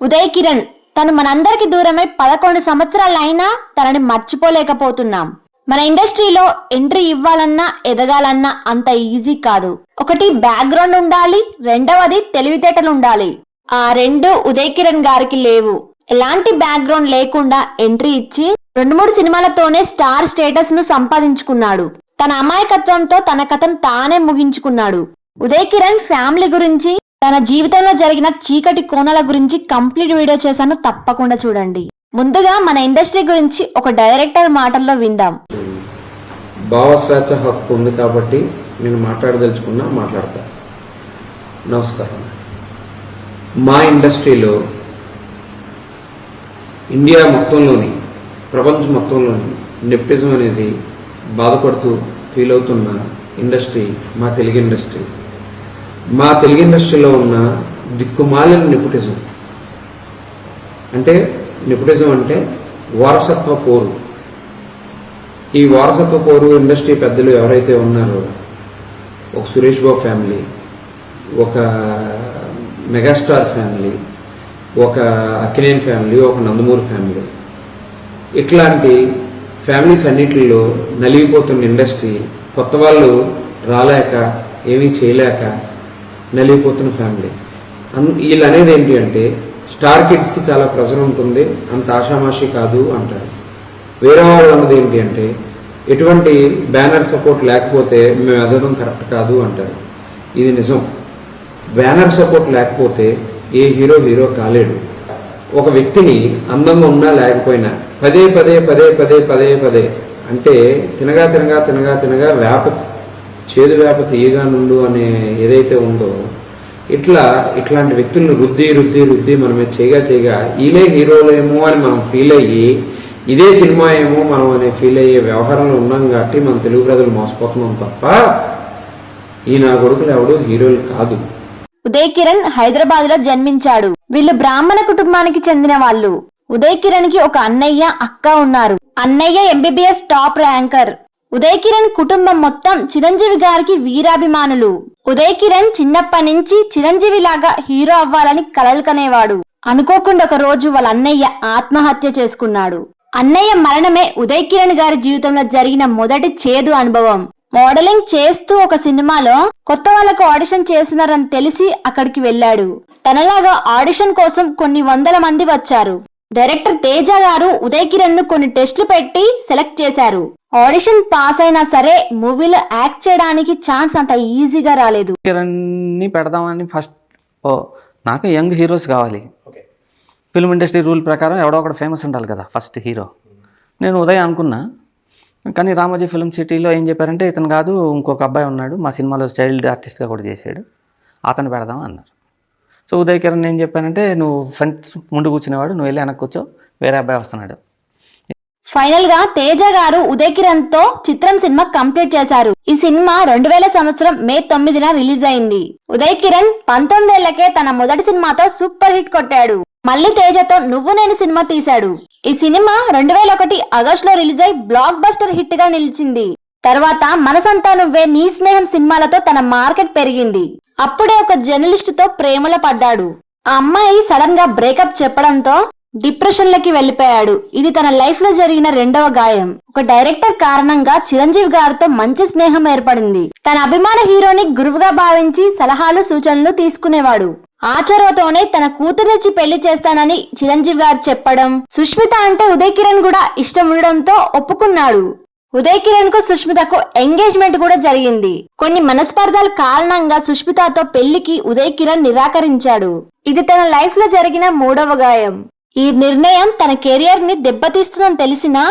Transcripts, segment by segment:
ఉదయ్ కిరణ్ తను మనందరికి దూరమై పదకొండు సంవత్సరాలైనా తనని మర్చిపోలేకపోతున్నాం. మన ఇండస్ట్రీలో ఎంట్రీ ఇవ్వాలన్నా ఎదగాలన్నా అంత ఈజీ కాదు. ఒకటి బ్యాక్గ్రౌండ్ ఉండాలి రెండవది తెలివితేటలు ఉండాలి ఆ రెండు ఉదయ్ కిరణ్ గారికి లేవు. ఎలాంటి బ్యాక్గ్రౌండ్ లేకుండా ఎంట్రీ ఇచ్చి రెండు మూడు సినిమాలతోనే స్టార్ స్టేటస్ను సంపాదించుకున్నాడు. తన అమాయకత్వంతో తన కథను తానే ముగించుకున్నాడు. ఉదయ్ కిరణ్ ఫ్యామిలీ గురించి తన జీవితంలో జరిగిన చీకటి కోణాల గురించి కంప్లీట్ వీడియో చేశాను తప్పకుండా చూడండి. ముందుగా మన ఇండస్ట్రీ గురించి ఒక డైరెక్టర్ మాటల్లో విందాం. భావస్వేచ్ఛ హక్కు ఉంది కాబట్టి నేను మాట్లాడదలుచుకున్నా మాట్లాడతా. నమస్కారం. మా ఇండస్ట్రీలో ఇండియా మొత్తంలోని ప్రపంచం మొత్తంలోని నెప్టిజం అనేది బాధపడుతూ ఫీల్ అవుతున్న ఇండస్ట్రీ మా తెలుగు ఇండస్ట్రీ. మా తెలుగు ఇండస్ట్రీలో ఉన్న దిక్కుమాలిన నిపుటిజం అంటే నిపుటిజం అంటే వారసత్వ పోరు. ఈ వారసత్వ పోరు ఇండస్ట్రీ పెద్దలు ఎవరైతే ఉన్నారో ఒక సురేష్ బాబు ఫ్యామిలీ ఒక మెగాస్టార్ ఫ్యామిలీ ఒక అక్కినేని ఫ్యామిలీ ఒక నందమూరి ఫ్యామిలీ. ఇట్లాంటి ఫ్యామిలీస్ అన్నిటిలో నలిగిపోతున్న ఇండస్ట్రీ కొత్త వాళ్ళు రాలేక ఏమీ చేయలేక నలిగిపోతున్న ఫ్యామిలీ. అన్ వీళ్ళు అనేది ఏంటి అంటే స్టార్ కిడ్స్కి చాలా ప్రెజర్ ఉంటుంది అంత ఆషామాషి కాదు అంటారు. వేరే వాళ్ళు అన్నది ఏంటి అంటే ఎటువంటి బ్యానర్ సపోర్ట్ లేకపోతే మేము ఎదగడం కరెక్ట్ కాదు అంటారు. ఇది నిజం. బ్యానర్ సపోర్ట్ లేకపోతే ఏ హీరో హీరో కాలేడు. ఒక వ్యక్తిని అందంగా ఉన్నా లేకపోయినా పదే పదే పదే పదే పదే పదే అంటే తినగా తినగా తినగా తినగా వేప చేదు వేప తీయగా నుండు అనే ఏదైతే ఉందో ఇట్లా ఇట్లాంటి వ్యక్తులను రుద్ది రుద్ది రుద్ది మనమే చేయగా చేయగా ఈలే హీరోలేమో అని మనం ఫీల్ అయ్యి ఇదే సినిమా ఏమో మనం అనే ఫీల్ అయ్యే వ్యవహారంలో ఉన్నాం కాబట్టి మన తెలుగు ప్రజలు మోసపోతున్నాం తప్ప ఈ నా కొడుకులు ఎవడు హీరోలు కాదు. ఉదయ్ కిరణ్ హైదరాబాద్లో జన్మించాడు. వీళ్ళు బ్రాహ్మణ కుటుంబానికి చెందిన వాళ్ళు. ఉదయ్ కిరణ్కి ఒక అన్నయ్య అక్క ఉన్నారు. అన్నయ్య MBBS top ranker Uday Kiran కుటుంబం మొత్తం చిరంజీవి గారికి వీరాభిమానులు. ఉదయ్ కిరణ్ చిన్నప్పటి నుంచి చిరంజీవి లాగా హీరో అవ్వాలని కలలు కనేవాడు అనుకోకుండా ఒక రోజు వాళ్ళ అన్నయ్య ఆత్మహత్య చేసుకున్నాడు. అన్నయ్య మరణమే ఉదయ్ కిరణ్ గారి జీవితంలో జరిగిన మొదటి చేదు అనుభవం. మోడలింగ్ చేస్తూ ఒక సినిమాలో కొత్త వాళ్ళకు ఆడిషన్ చేస్తున్నారని తెలిసి అక్కడికి వెళ్ళాడు. తనలాగా ఆడిషన్ కోసం కొన్ని వందల మంది వచ్చారు. డైరెక్టర్ తేజ గారు ఉదయ్ కిరణ్ను కొన్ని టెస్టులు పెట్టి సెలెక్ట్ చేశారు. ఆడిషన్ పాస్ అయినా సరే మూవీలో యాక్ట్ చేయడానికి ఛాన్స్ అంత ఈజీగా రాలేదు. పెడదామని ఫస్ట్ ఓ నాకు యంగ్ హీరోస్ కావాలి. ఫిల్మ్ ఇండస్ట్రీ రూల్ ప్రకారం ఎవడో ఒకడు ఫేమస్ ఉండాలి కదా ఫస్ట్ హీరో. నేను ఉదయ్ అనుకున్నా. కానీ రామోజీ ఫిల్మ్ సిటీలో ఏం చెప్పారంటే ఇతను కాదు ఇంకొక అబ్బాయి ఉన్నాడు మా సినిమాలో చైల్డ్ ఆర్టిస్ట్గా కూడా చేశాడు అతను పెడదాం అన్నారు. సో ఉదయ్ కిరణ్ ఏం చెప్పానంటే నువ్వు ఫ్రంట్ ముందు కూర్చునేవాడు నువ్వు వెళ్ళి వెనక్కి కూర్చో వేరే అబ్బాయి వస్తున్నాడు. ఫైనల్గా తేజ గారు ఉదయ్ కిరణ్తో చిత్రం సినిమా కంప్లీట్ చేశారు. ఈ సినిమా రెండు వేల సంవత్సరం మే తొమ్మిదిన రిలీజ్ అయింది. ఉదయ్ కిరణ్ పంతొమ్మిదేళ్ళకే తన మొదటి సినిమాతో సూపర్ హిట్ కొట్టాడు. మళ్ళీ తేజతో నువ్వు నేను సినిమా తీశాడు. ఈ సినిమా రెండు వేల ఒకటి ఆగస్టులో రిలీజ్ అయి బ్లాక్ బస్టర్ హిట్గా నిలిచింది. తర్వాత మనసంతా నువ్వే నీ స్నేహం సినిమాలతో తన మార్కెట్ పెరిగింది. అప్పుడే ఒక జర్నలిస్ట్తో ప్రేమలో పడ్డాడు. ఆ అమ్మాయి సడన్గా బ్రేకప్ చెప్పడంతో డిప్రెషన్ లకి వెళ్ళిపోయాడు ఇది తన లైఫ్లో జరిగిన రెండవ గాయం. ఒక డైరెక్టర్ కారణంగా చిరంజీవి గారితో మంచి స్నేహం ఏర్పడింది. తన అభిమాన హీరోని గురువుగా భావించి సలహాలు సూచనలు తీసుకునేవాడు. ఆ తన కూతురిచ్చి పెళ్ళి చేస్తానని చిరంజీవి గారు చెప్పడం సుష్మిత అంటే ఉదయ్ కిరణ్ కూడా ఇష్టం ఉండడంతో ఒప్పుకున్నాడు. ఉదయ్ కిరణ్కు సుష్మితకు ఎంగేజ్మెంట్ కూడా జరిగింది. కొన్ని మనస్పర్ధాల కారణంగా సుష్మితతో పెళ్ళికి ఉదయ్ కిరణ్ నిరాకరించాడు. ఇది తన లైఫ్లో జరిగిన మూడవ గాయం. ఈ నిర్ణయం తన కెరియర్ని దెబ్బతీస్తుందని తెలిసినా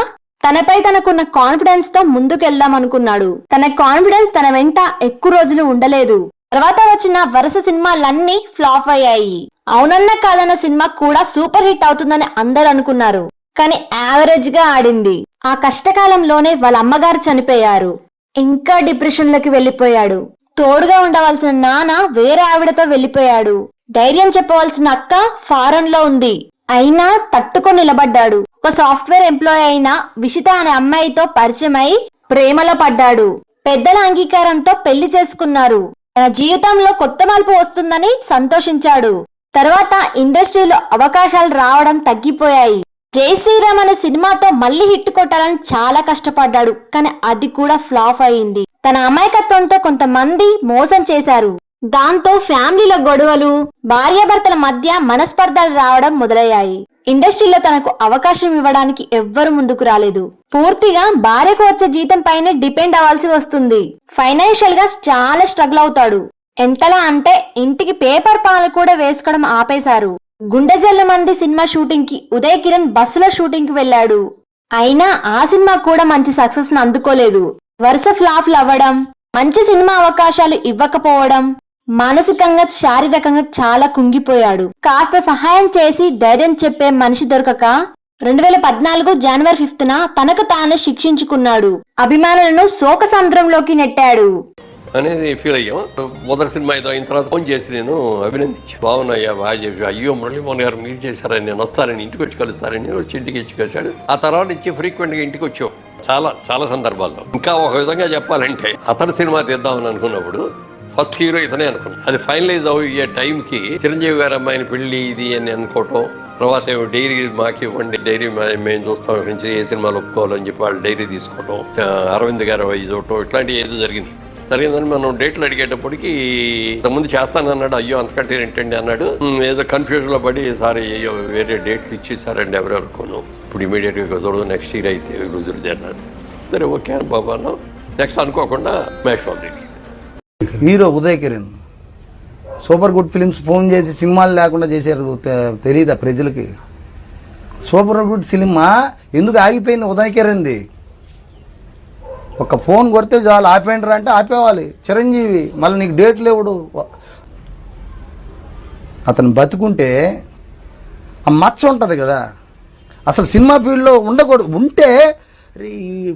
తనపై తనకున్న కాన్ఫిడెన్స్తో ముందుకెళ్దాం అనుకున్నాడు తన కాన్ఫిడెన్స్ తన వెంట ఎక్కువ రోజులు ఉండలేదు. తర్వాత వచ్చిన వరుస సినిమాలన్నీ ఫ్లాప్ అయ్యాయి. అవునన్న కాదన్న సినిమా కూడా సూపర్ హిట్ అవుతుందని అందరూ అనుకున్నారు. కానీ యావరేజ్గా ఆడింది. ఆ కష్టకాలంలోనే వాళ్ళ అమ్మగారు చనిపోయారు. ఇంకా డిప్రెషన్లోకి వెళ్ళిపోయాడు. తోడుగా ఉండవలసిన నాన్న వేరే ఆవిడతో వెళ్ళిపోయాడు. ధైర్యం చెప్పవలసిన అక్క ఫారెన్లో ఉంది. అయినా తట్టుకొని నిలబడ్డాడు. ఒక సాఫ్ట్వేర్ ఎంప్లాయ్ అయిన విషిత అనే అమ్మాయితో పరిచయమై ప్రేమలో పడ్డాడు. పెద్దల అంగీకారంతో పెళ్ళి చేసుకున్నారు. తన జీవితంలో కొత్త మలుపు వస్తుందని సంతోషించాడు. తర్వాత ఇండస్ట్రీలో అవకాశాలు రావడం తగ్గిపోయాయి. జై శ్రీరామ్ అనే సినిమాతో మళ్ళీ హిట్ కొట్టాలని చాలా కష్టపడ్డాడు కానీ అది కూడా ఫ్లాప్ అయింది తన అమాయకత్వంతో కొంతమంది మోసం చేశారు. దాంతో ఫ్యామిలీలో గొడవలు భార్యాభర్తల మధ్య మనస్పర్ధలు రావడం మొదలయ్యాయి. ఇండస్ట్రీలో తనకు అవకాశం ఇవ్వడానికి ఎవ్వరు ముందుకు రాలేదు. పూర్తిగా భార్యకు వచ్చే జీతం పైనే డిపెండ్ అవ్వాల్సి వస్తుంది. ఫైనాన్షియల్గా చాలా స్ట్రగుల్ అవుతాడు. ఎంతలా అంటే ఇంటికి పేపర్ పాలు కూడా వేసుకోవడం ఆపేశారు. గుండెజల్ల మంది సినిమా షూటింగ్కి ఉదయ్ కిరణ్ బస్సులో షూటింగ్కి వెళ్ళాడు. అయినా ఆ సినిమా కూడా మంచి సక్సెస్ని అందుకోలేదు. వరుస ఫ్లాప్లు అవ్వడం మంచి సినిమా అవకాశాలు ఇవ్వకపోవడం మానసికంగా శారీరకంగా చాలా కుంగిపోయాడు. కాస్త సహాయం చేసి ధైర్యం చెప్పే మనిషి దొరకక రెండు వేల పద్నాలుగు జనవరి ఫిఫ్త్ న తనకు తానే శిక్షించుకున్నాడు. అభిమానులను శోక సంద్రంలోకి నెట్టాడు. అనేది ఫీల్ అయ్యాం. మొదటి సినిమా ఏదో అయిన తర్వాత ఫోన్ చేసి నేను అభినందించాను. బాగున్నాయ్యా బాగా చెప్పి అయ్యో మురళీమోహన్ గారు మీరు చేశారని నేను వస్తారని ఇంటికి వచ్చి కలుస్తారని వచ్చి ఇంటికి ఇచ్చి కలిశాడు. ఆ తర్వాత నుంచి ఫ్రీక్వెంట్గా ఇంటికి వచ్చాం. చాలా చాలా సందర్భాల్లో. ఇంకా ఒక విధంగా చెప్పాలంటే అతని సినిమా తీద్దామని అనుకున్నప్పుడు ఫస్ట్ హీరో ఇతనే అనుకున్నాను అది ఫైనలైజ్ అయ్యే టైంకి చిరంజీవి గారి అమ్మాయిని పెళ్ళి ఇది అని అనుకోవటం తర్వాత డైరీ మాకు ఇవ్వండి డైరీ మేము చూస్తాం ఇక్కడి నుంచి ఏ సినిమాలు ఒప్పుకోవాలని చెప్పి వాళ్ళు డైరీ తీసుకోవటం అరవింద్ గారు అవి చూడటం ఇట్లాంటివి ఏదో జరిగింది జరిగిందని మనం డేట్లు అడిగేటప్పటికి ఇంతకుముందు చేస్తానన్నాడు అయ్యో అంతకంటే ఏంటండి అన్నాడు. ఏదో కన్ఫ్యూజన్లో పడి సారీ అయ్యో వేరే డేట్లు ఇచ్చేసారండి ఎవరెవరికోను అనుకోను. ఇప్పుడు ఇమీడియట్గా కుదరదు నెక్స్ట్ ఇయర్ అయితే కుదురుది అన్నాడు. సరే ఓకే అని బాబా నెక్స్ట్ అనుకోకుండా match hero Uday Kiran. Super good films phone చేసి సినిమాలు లేకుండా చేశారు తెలియదా తెలీదా ప్రజలకి? సూపర్ గుడ్ సినిమా ఎందుకు ఆగిపోయింది ఉదయ్ కిరణ్ది? ఒక ఫోన్ కొడితే చాలు ఆపేయండిరా అంటే ఆపేవాలి. చిరంజీవి మళ్ళీ నీకు డేట్ లేవుడు. అతను బతుకుంటే ఆ మచ్చ ఉంటుంది కదా. అసలు సినిమా ఫీల్డ్లో ఉండకూడదు. ఉంటే రే, ఈ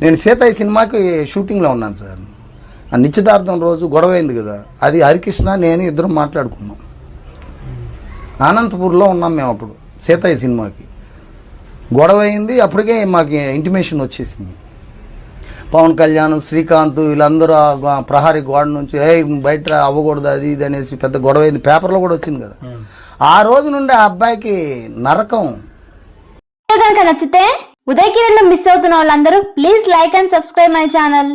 నేను సీతయ్య సినిమాకి షూటింగ్లో ఉన్నాను సార్. ఆ నిశ్చితార్థం రోజు గొడవ అయింది కదా. అది హరికృష్ణ నేను ఇద్దరం మాట్లాడుకున్నాం. అనంతపూర్లో ఉన్నాం మేము అప్పుడు సీతయ్య సినిమాకి. గొడవ అయింది అప్పటికే మాకు ఇంటిమేషన్ వచ్చేసింది. పవన్ కళ్యాణ్ శ్రీకాంత్ వీళ్ళందరూ ప్రహారీ గోడ నుంచి ఏ బయట అవ్వకూడదు అది ఇది అనేసి పెద్ద గొడవ అయింది పేపర్లో కూడా వచ్చింది కదా. ఆ రోజు నుండి ఆ అబ్బాయికి నరకం. కనుక నచ్చితే ఉదయ్ కిరణ్ మిస్ అవుతున్న వాళ్ళందరూ please like and subscribe my channel.